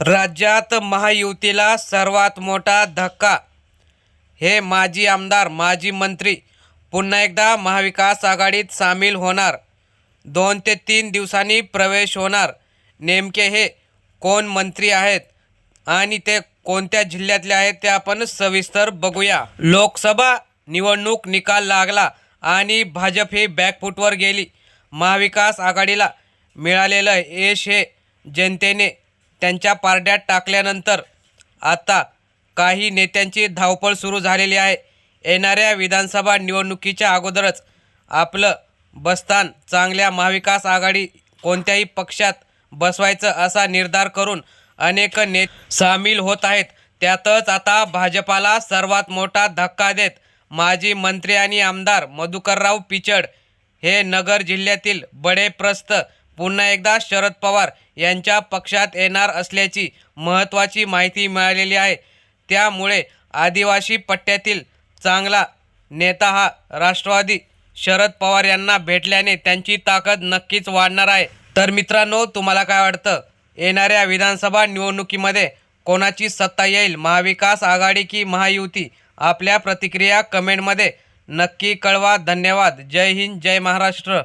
राज्यात महायुतीला सर्वात मोठा धक्का. हे माजी आमदार माजी मंत्री पुन्हा एकदा महाविकास आघाडीत सामील होणार. दोन ते तीन दिवसांनी प्रवेश होणार. नेमके हे कोण मंत्री आहेत आणि ते कोणत्या जिल्ह्यातले आहेत ते आपण सविस्तर बघूया. लोकसभा निवडणूक निकाल लागला आणि भाजप ही बॅकफूटवर गेली. महाविकास आघाडीला मिळालेलं यश हे जनतेने त्यांच्या पारड्यात टाकल्यानंतर आता काही नेत्यांची धावपळ सुरू झालेली आहे. येणाऱ्या विधानसभा निवडणुकीच्या अगोदरच आपलं बस्तान चांगल्या महाविकास आघाडी कोणत्याही पक्षात बसवायचं असा निर्धार करून अनेक ने सामील होत आहेत. त्यातच आता भाजपाला सर्वात मोठा धक्का देत माजी मंत्री आणि आमदार मधुकरराव पिचड हे नगर जिल्ह्यातील बडे प्रस्थ पुन्हा एकदा शरद पवार यांच्या पक्षात येणार असल्याची महत्त्वाची माहिती मिळालेली आहे. त्यामुळे आदिवासी पट्ट्यातील चांगला नेता हा राष्ट्रवादी शरद पवार यांना भेटल्याने त्यांची ताकद नक्कीच वाढणार आहे. तर मित्रांनो तुम्हाला काय वाटतं? येणाऱ्या विधानसभा निवडणुकीमध्ये कोणाची सत्ता येईल? महाविकास आघाडी की महायुती? आपल्या प्रतिक्रिया कमेंटमध्ये नक्की कळवा. धन्यवाद. जय हिंद जय महाराष्ट्र.